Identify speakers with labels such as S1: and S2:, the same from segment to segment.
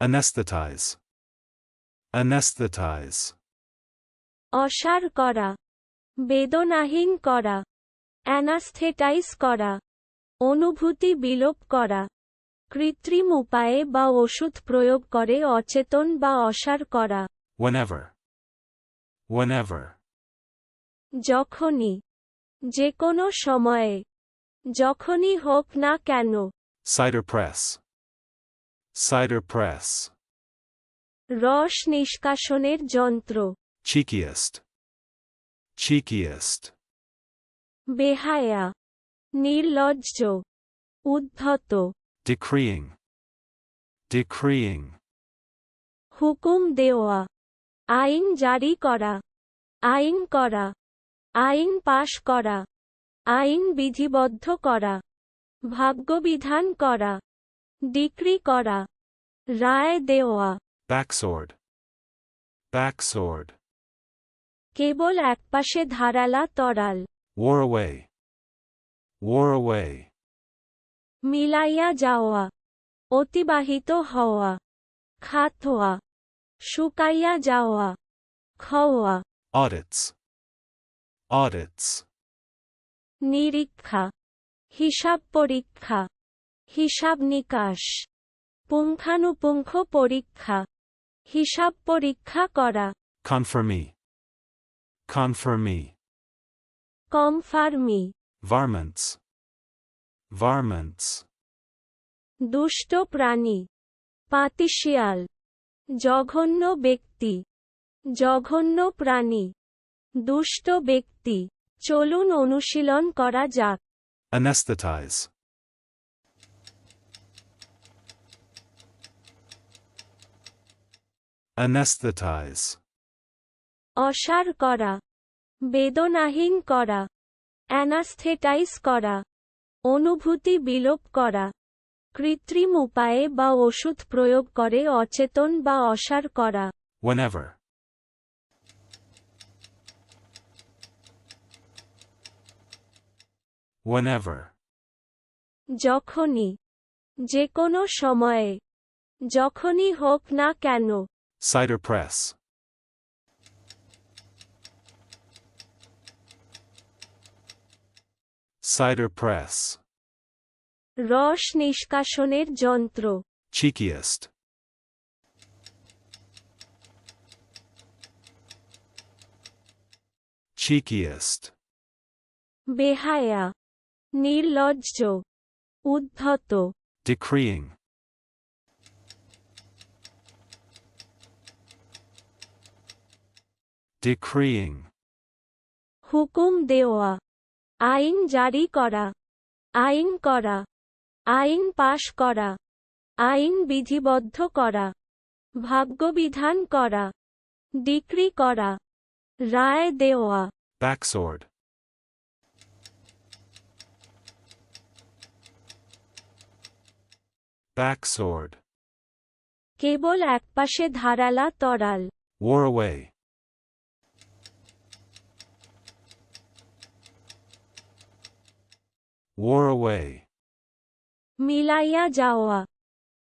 S1: Anesthetize. Anesthetize.
S2: অসার করা বেদনাহীন করা অ্যানাস্থেটাইজ করা অনুভূতি বিলোপ করা কৃত্রিম উপায়ে বা ওষুধ প্রয়োগ করে অচেতন বা অসার করা
S1: Whenever. Whenever.
S2: যখনই যে কোনো সময়ে যখনই হোক না কেন
S1: Cider press. Cider press.
S2: রস নিষ্কাশনের যন্ত্র।
S1: Cheekiest. Cheekiest.
S2: বেহায়া। নির্লজ্জ। উদ্ধত।
S1: Decreeing. Decreeing.
S2: হুকুম দেওয়া। আইন জারি করা। আইন করা। আইন পাশ করা। আইন বিধিবদ্ধ করা। ভাগ্যবিধান করা। ডিক্রি করা। রায় দেওয়া
S1: Backsword. Backsword.
S2: কেবল একপাশে ধারালা তরাল
S1: Wore away. Wore away.
S2: মিলাইয়া যাওয়া অতিবাহিত হওয়া খাতোয়া শুকাইয়া যাওয়া খাওয়া
S1: Audits. Audits.
S2: নিরীক্ষা হিসাব পরীক্ষা হিসাব নিকাশ পুঙ্খানুপুঙ্খ পরীক্ষা হিসাব পরীক্ষা করা
S1: Confirmee. Confirmee.
S2: কমফার্মি
S1: Varmints. Varmints.
S2: দুষ্ট প্রাণী পাতিশিয়াল জঘন্য ব্যক্তি জঘন্য প্রাণী দুষ্ট ব্যক্তি চলুন অনুশীলন করা যাক
S1: Anesthetize. Anesthetize.
S2: অসার করা বেদনাহীন করা অ্যানাস্থেটাইজ করা অনুভূতি বিলোপ করা কৃত্রিম উপায়ে বা ওষুধ প্রয়োগ করে অচেতন বা অসার করা
S1: Whenever. Whenever.
S2: যখনই যে কোনো সময়ে যখনই হোক না কেন
S1: Cider press. Cider press.
S2: রস নিষ্কাশনের যন্ত্র
S1: Cheekiest. Cheekiest.
S2: বেহায়া নির্লজ্জ উদ্ধত
S1: Decreeing. Decreeing.
S2: হুকুম দেওয়া আইন জারি করা আইন করা আইন পাশ করা আইন বিধিবদ্ধ করা ভাগ্যবিধান করা ডিক্রি করা রায় দেওয়া
S1: Backsword. Backsword.
S2: কেবল একপাশে ধারালা তরাল
S1: Wore away. Wore away.
S2: মিলাইয়া যাওয়া।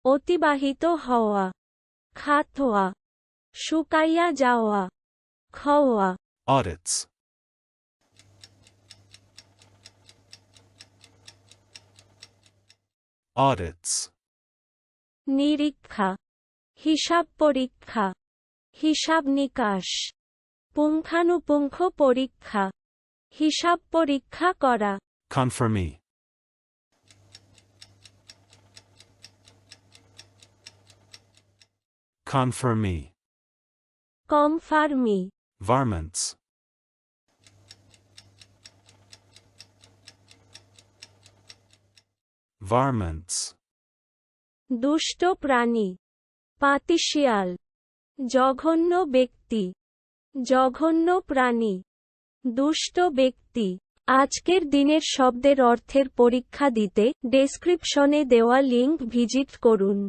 S2: অতিবাহিত হওয়া। খাতোয়া। শুকাইয়া যাওয়া। খাওয়া
S1: Audits. Audits.
S2: নিরীক্ষা। হিসাব পরীক্ষা। হিসাব নিকাশ। পুঙ্খানুপুঙ্খ পরীক্ষা। হিসাব পরীক্ষা করা।
S1: Confirmee. Confirmee.
S2: কমফার্মি
S1: Varmints. Varmints.
S2: দুষ্ট প্রাণী পাতিশিয়াল জঘন্য ব্যক্তি জঘন্য প্রাণী দুষ্ট ব্যক্তি আজকের দিনের শব্দের অর্থের পরীক্ষা দিতে ডেসক্রিপশনে দেওয়া লিংক ভিজিট করুন